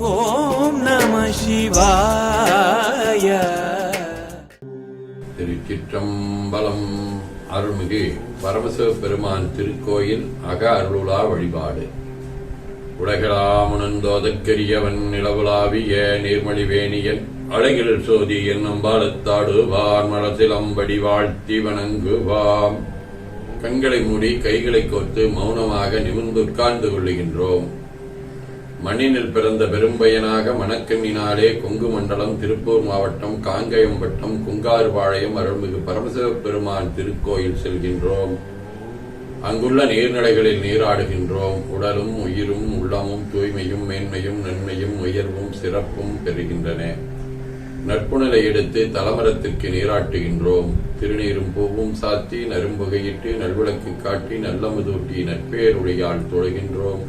ஓம் நம சிவாய. திருச்சிற்றம்பலம் அருள்மிகு பரமசிவ பெருமான் திருக்கோயில் அக அருளுலா வழிபாடு. உலகளாமுணந்தோதற்கரியவன் நிலவுலாவிய நீர்மொழி வேணியன் அழகில் சோதி என்னும் பாலத்தாடுவார் மலசிலம்படி வாழ்த்தி வணங்குவாம். கண்களை மூடி கைகளை கோர்த்து மௌனமாக நிமிர்ந்து உட்கார்ந்து கொள்ளுகின்றோம். மண்ணினில் பிறந்த பெரும்பயனாக மணக்கண்ணினாலே கொங்கு மண்டலம் திருப்பூர் மாவட்டம் காங்கயம் வட்டம் குங்காறுபாளையம் அருள்மிகு பரமசிவ பெருமான் திருக்கோயில் செல்கின்றோம். அங்குள்ள நீர்நிலைகளில் நீராடுகின்றோம். உடலும் உயிரும் உள்ளமும் தூய்மையும் மேன்மையும் நன்மையும் உயர்வும் சிறப்பும் பெறுகின்றன. நட்புணலை எடுத்து தலமரத்திற்கு நீராட்டுகின்றோம். திருநீரும் பூவும் சாத்தி நரும்புகையிட்டு நல்விளக்கு காட்டி நல்லமுதூட்டி நட்பேருடையால் தொழுகின்றோம்.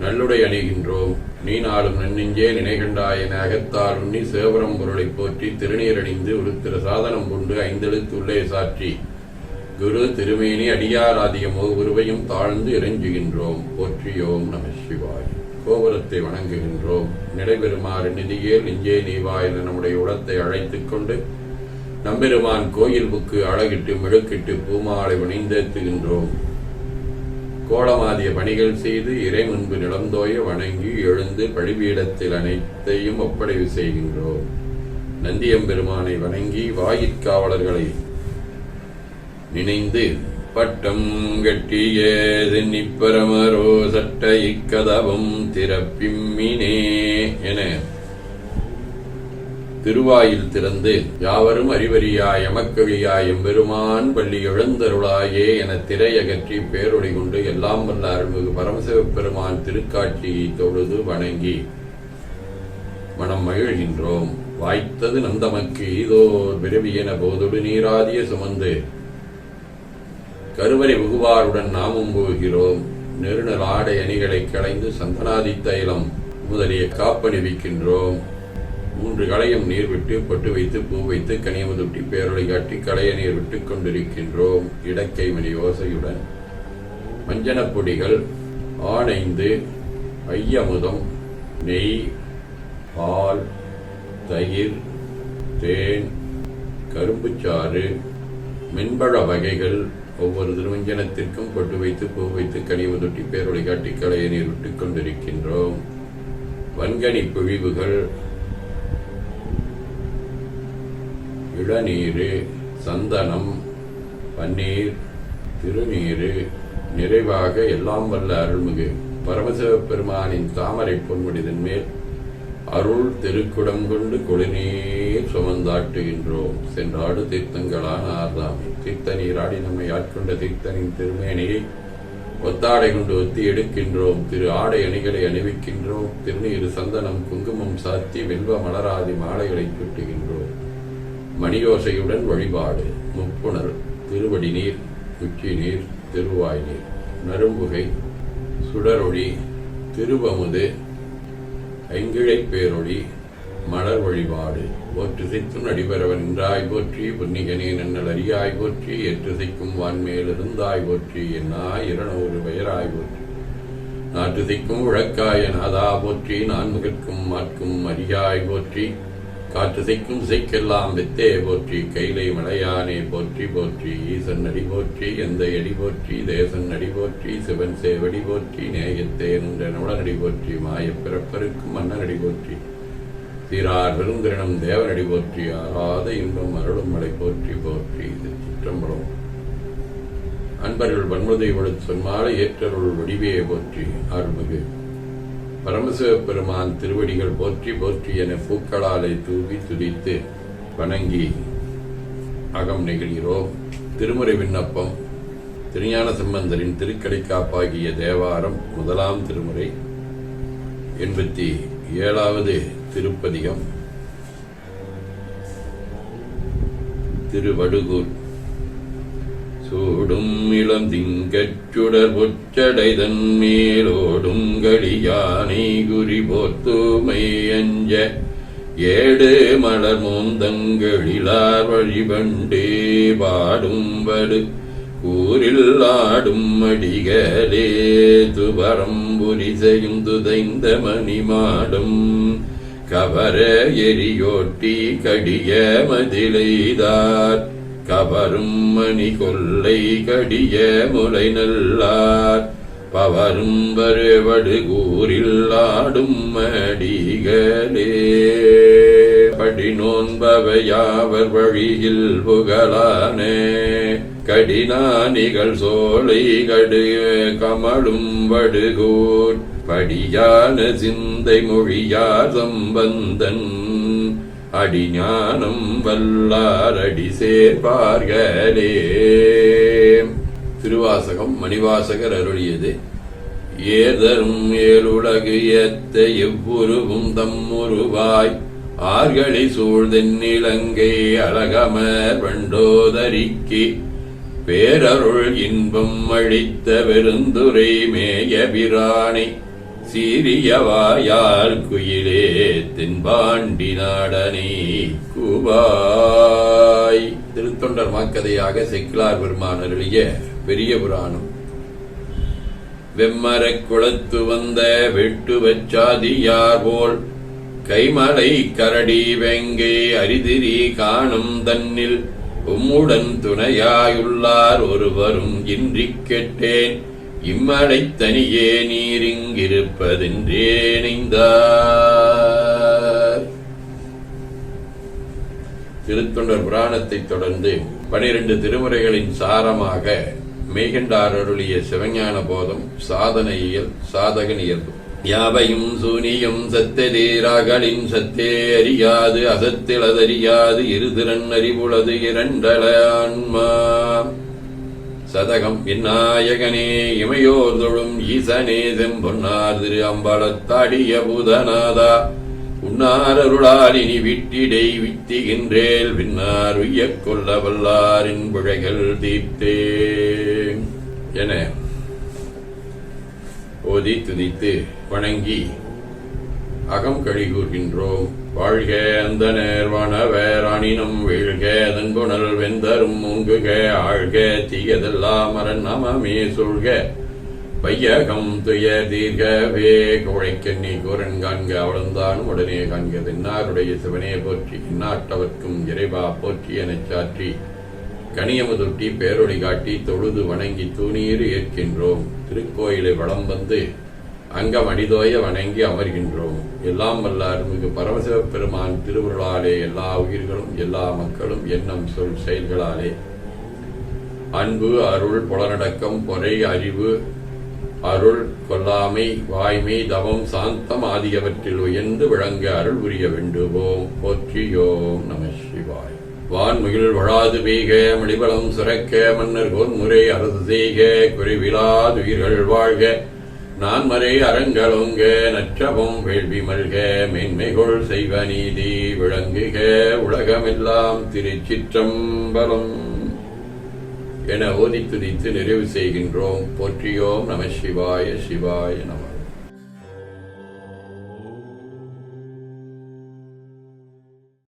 நல்லுடை அணிகின்றோம். நீ நாளும் நன்னெஞ்சே நினைகண்டாயன அகத்தால் உண்ணி சேவரம் பொருளைப் போற்றி திருநீரணிந்து உருத்திர சாதனம் கொண்டு ஐந்தெழுத்துள்ளே சாற்றி. குரு திருமேனி அடியாராதியமோ உருவையும் தாழ்ந்து இறைஞ்சுகின்றோம். போற்றியோம் நம சிவாய். கோபுரத்தை வணங்குகின்றோம். நிலைபெறுமாறு நிதியே நெஞ்சே நீவா என நம்முடைய உடத்தை அழைத்துக் கொண்டு நம்பெருமான் கோயில் புக்கு அழகிட்டு மெழுக்கிட்டு பூமாலை வணிந்தேத்துகின்றோம். கோலமாதிய பணிகள் செய்து இறை முன்பு நிலந்தோய வணங்கி எழுந்து பழிபீடத்தில் அனைத்தையும் ஒப்படைவு செய்கின்றோம் நந்தியம்பெருமானை வணங்கி வாயிற்காவலர்களை நினைந்து பட்டம் கட்டிய நிப்பரமரோ சட்ட இக்கதவம் திறப்பிம்மினே என திருவாயில் திறந்து யாவரும் அறிவறியாய் எமக்கழியாய் எம்பெருமான் பள்ளி எழுந்தருளாயே என திரையகற்றி பேரொழி கொண்டு எல்லாம் வல்ல அருள்மிகு பரமசிவப்பெருமான் திருக்காட்சியை தொழுது வணங்கி மனம் மகிழ்கின்றோம். வாய்த்தது நந்தமக்கு இதோ பிறவி என போதொடு நீராதிய சுமந்து கருவறை புகுவாருடன் நாமும் போகிறோம். நெருநல் ஆடை அணிகளை களைந்து சந்தனாதி தைலம் முதலிய காப்பணிவிக்கின்றோம். மூன்று களையும் நீர் விட்டு பொட்டு வைத்து பூ வைத்து கனியமுதுட்டி பேரொளி காட்டி களைய நீர் விட்டு கொண்டிருக்கின்றோம். இடக்கை மணி ஓசையுடன். மஞ்சனப் பொடிகள் ஆனைந்து ஐயமுதம் நெய் பால் தயிர் தேன் கரும்புச்சாறு மென்பழ வகைகள் ஒவ்வொரு திருவஞ்சனத்திற்கும் பொட்டு வைத்து பூ வைத்து கனியமுதுட்டி பேரொழி காட்டி களைய நீர் விட்டுக் கொண்டிருக்கின்றோம். வன்கனி புழிவுகள் இளநீரு சந்தனம் பன்னீர் திருநீரு நிறைவாக எல்லாம் வல்ல அருள்மிகு பரமசிவ பெருமானின் தாமரை பொன்முடிதன் மேல் அருள் திருக்குடம் கொண்டு கொழுநீர் சுமந்தாட்டுகின்றோம். சென்றாடு தீர்த்தங்களான ஆர்தாமி தீர்த்த நீராடி நம்மை ஆட்கொண்ட தீர்த்தனின் திருமேனியை ஒத்தாடை கொண்டு ஒத்தி எடுக்கின்றோம். திரு ஆடை அணிகளை அணிவிக்கின்றோம். திருநீர் சந்தனம் குங்குமம் சாத்தி வெல்வ மலராதி மாலைகளை சுட்டுகின்றோம். மணியோசையுடன் வழிபாடு. முப்புணர் திருவடி நீர் உச்சி நீர் திருவாய் நீர் நரும்புகை சுடரொளி திருவமுது ஐங்கிழை பேரொளி மலர் வழிபாடு. போற்று சித்தும் நடிபரவன் என்றாய் போற்றி புன்னிகனே நன்னல் அறியாய் போற்றி எற்று சிக்கும் வான்மேல் இருந்தாய் போற்றி என்னாய் இருநூறு பெயராய் போற்றி. நாற்று சிக்கும் உழக்காய நாதா போற்றி நான்முகற்கும் மாற்கும் அரியாய் போற்றி. காற்று சிக்கும் சிக்கெல்லாம் வித்தே போற்றி கைலை மலையானே போற்றி போற்றி ஈசன் அடி போற்றி எந்த அடி போற்றி தேசன் அடி போற்றி சிவன் சேவடி போற்றி நேயத்தே நின்ற நுடனடி போற்றி மாயப் பிறப்பருக்கும் மன்னன் அடி போற்றி சீரார் பெருந்திரணம் தேவனடி போற்றி ஆறாத இன்பம் அருளும் மலை போற்றி போற்றி இது சிற்றம்பலம். அன்பர்கள் வன்முதை ஒழுத் சொன்மாலை ஏற்றருள் வடிவையை போற்றி அருள்மிகு. பரமசிவ பெருமான் திருவடிகள் போற்றி போற்றி என பூக்களாலை தூவி துதித்து வணங்கி அகம் நிகழ்கிறோம் திருமுறை விண்ணப்பம். திருஞான சம்பந்தரின் திருக்கடைக்காப்பாகிய தேவாரம் முதலாம் திருமுறை எண்பத்தி ஏழாவது திருப்பதிகம். திருவடுகூர். சூடும் இளம் திங்கச்சுடர் பொச்சடைதன் மேலோடும் கடியானை குறி போர்த்துமை அஞ்ச. ஏடு மலர் மோந்தங்களிலார் வழிபண்டே பாடும் வடு கூரில் ஆடும் அடிகளே துபரம்புரி செய்துதைந்த துதைந்த மணிமாடும். கவர எரியோட்டி கடிய மதிலைதார். கவரும் மணி கொள்ளை கடிய முலை நல்லார் பவரும் வருவடு கூறில் ஆடும் மடிகளே. படி நோன்பவையாவர் வழியில் புகழானே. கடினானிகள் சோலை கடு கமலும் வடுகோர். படியான சிந்தை மொழியார் சம்பந்தன் அடிஞானம் வல்லாரடி சேர்பார்களே திருவாசகம் மணிவாசகர் அருளியது. ஏதரும் ஏழுலகு ஏத்த எவ்வுருவும் தம்முருவாய். ஆர்களை சூழ்தென்னிலங்கை அழகமர் வண்டோதரிக்கு. பேரருள் இன்பம் அழித்த பெருந்துரை மேய பிராணி சீரியவாயார் குயிலே தென்பாண்டி நாடனே கூபாய் திருத்தொண்டர் மாக்கதையாக செக்கிலார் பெருமான் அருளிய பெரிய புராணம். வெம்மரக் குளத்து வந்த வெட்டு வச்சாதியார் போல் கைமலை கரடி வெங்கை அரிதிரி காணும் தன்னில் உம்முடன் துணையாயுள்ளார் ஒருவரும் இன்றி கேட்டேன். இம்மலை தனியே நீரிங்கிருப்பதென்றே நினைந்தார் திருத்தொண்டர் புராணத்தைத் தொடர்ந்து பனிரெண்டு திருமுறைகளின் சாரமாக மெய்கண்டார் அருளிய சிவஞான போதம் சாதனையியல் சாதகனியல் யாவையும் சூனியும் சத்ததேராகலின் சத்தே அறியாது அசத்திலதறியாது இருதிறன் அறிவுளது இரண்டல ஆன்மா. சதகம் விநாயகனே இமையோர் தொழும் ஈசனே செம்பொன்னார் திரு அம்பலத்தாடிய பூதநாதா. உன்னாரருளாலினி விட்டிடை வித்திகின்றேல் விண்ணார் உய்யக் கொள்ள வல்லாரின் பிழைகள் தீர்த்தே என ஓதி துதித்து வணங்கி அகம் கழிகூர்கின்றோம். வாழ்க அந்த நேர்வனவர் அணினம் வீழ்க தன்புணல் வெந்தரும் முங்குக ஆழ்க தீயதெல்லாம் மரன் நமமே சொல்க பையகம் துய தீர்கவே குழைக்கண்ணி கூரன் காண்க அவளந்தானும் உடனே காண்க தென்னாருடைய சிவனே போற்றி இந்நாட்டவர்க்கும் இறைவா போற்றி எனச் சாற்றி. கனியமுதுட்டி பேரொழி காட்டி தொழுது வணங்கி தூணீர் ஏற்கின்றோம். திருக்கோயிலை வளம் வந்து அங்கம் அடிதோய வணங்கி அமர்கின்றோம். எல்லாம் வல்ல அருள்மிகு பரமசிவ பெருமான் திருவுருளாலே எல்லா உயிர்களும் எல்லா மக்களும் எண்ணம் சொல் செயல்களாலே. அன்பு அருள் புலனடக்கம் பொறை அறிவு அருள் கொல்லாமை வாய்மை தவம் சாந்தம் ஆகியவற்றில் உயர்ந்து விளங்க அருள் புரிய வேண்டுவோம். போற்றியோம் நம சிவாய். வான்முகில் வழாது பெய்க மணிபலம் சுரக்க மன்னர் கோன்முறை அரசு செய்க குறைவிலாதுயிர்கள் வாழ்க. நான்மறை அறங்களொங்க நற்றவம் வேள்வி மல்க மேன்மைகொள் செய்வ நீதி விளங்குக உலகமெல்லாம் திருச்சிற்றம்பலம். என ஓதி துதித்து நிறைவு செய்கின்றோம். போற்றியோம் நம சிவாய சிவாய நம.